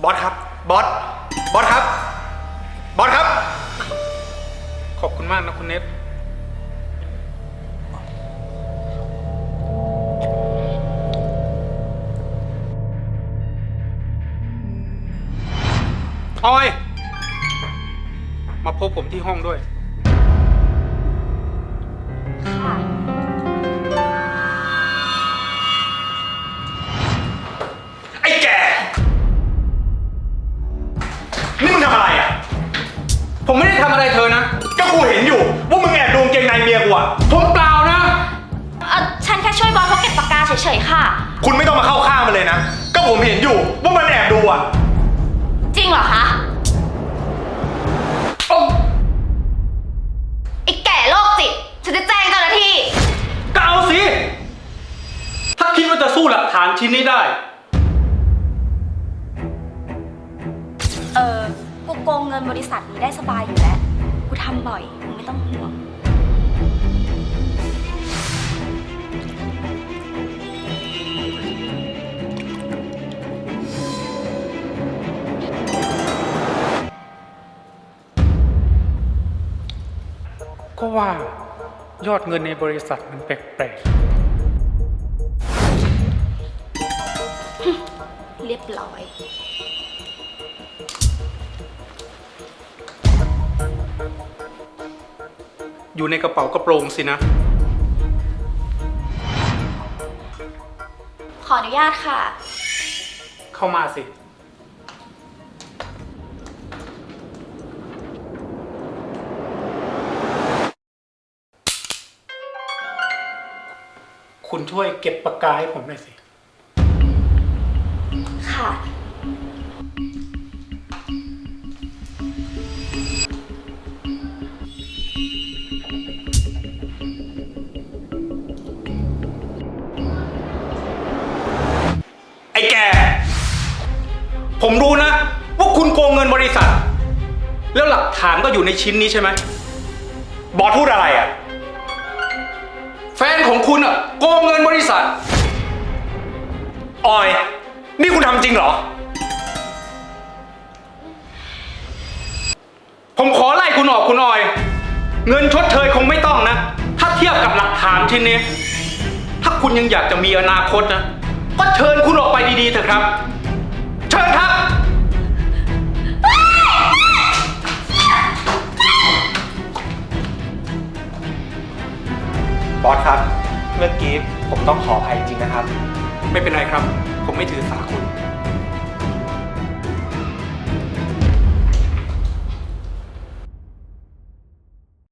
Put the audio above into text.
บอสครับบอสบอสครับบอสครับ ขอบคุณมากนะคุณเนทออย มาพบผมที่ห้องด้วย ค่ะ ผมไม่ได้ทำอะไรเธอนะ ก็กูเห็นอยู่ ว่ามึงแอบดูกางเกงในเมียกูอะผมเปล่านะ เออฉันแค่ช่วยบอสเขาเก็บปากกาเฉยๆค่ะ คุณไม่ต้องมาเข้าข้างมันเลยนะ ก็ผมเห็นอยู่ ว่ามันแอบดูอะจริงเหรอคะไอ้แก่โรคจิตฉันจะแจ้งเจ้าหน้าที่ ก็เอาสิ ถ้าคิดว่าจะสู้หลักฐานชิ้นนี้ได้ เออ กูโกงเงินบริษัทนี้ได้สบายอยู่แล้ว กูทำบ่อยมึงไม่ต้องห่วง ก็ว่ายอดเงินในบริษัทมันแปลกเรียบร้อย อยู่ในกระเป๋ากระโปรงสินะ ขออนุญาตค่ะ เข้ามาสิ คุณช่วยเก็บปากกาให้ผมหน่อยสิ ค่ะ แล้วหลักฐานก็อยู่ในชิ้นนี้ใช่ไหม บอสพูดอะไรอะ แฟนของคุณอะโกงเงินบริษัท ออย นี่คุณทำจริงเหรอ ผมขอไล่คุณออกคุณออย เงินชดเชยคงไม่ต้องนะ ถ้าเทียบกับหลักฐานชิ้นนี้ ถ้าคุณยังอยากจะมีอนาคตนะ ก็เชิญคุณออกไปดีๆเถอะครับ เชิญครับ บอสครับ เมื่อกี้ผมต้องขออภัยจริงๆนะครับ ไม่เป็นไรครับ ผมไม่ถือสาคุณ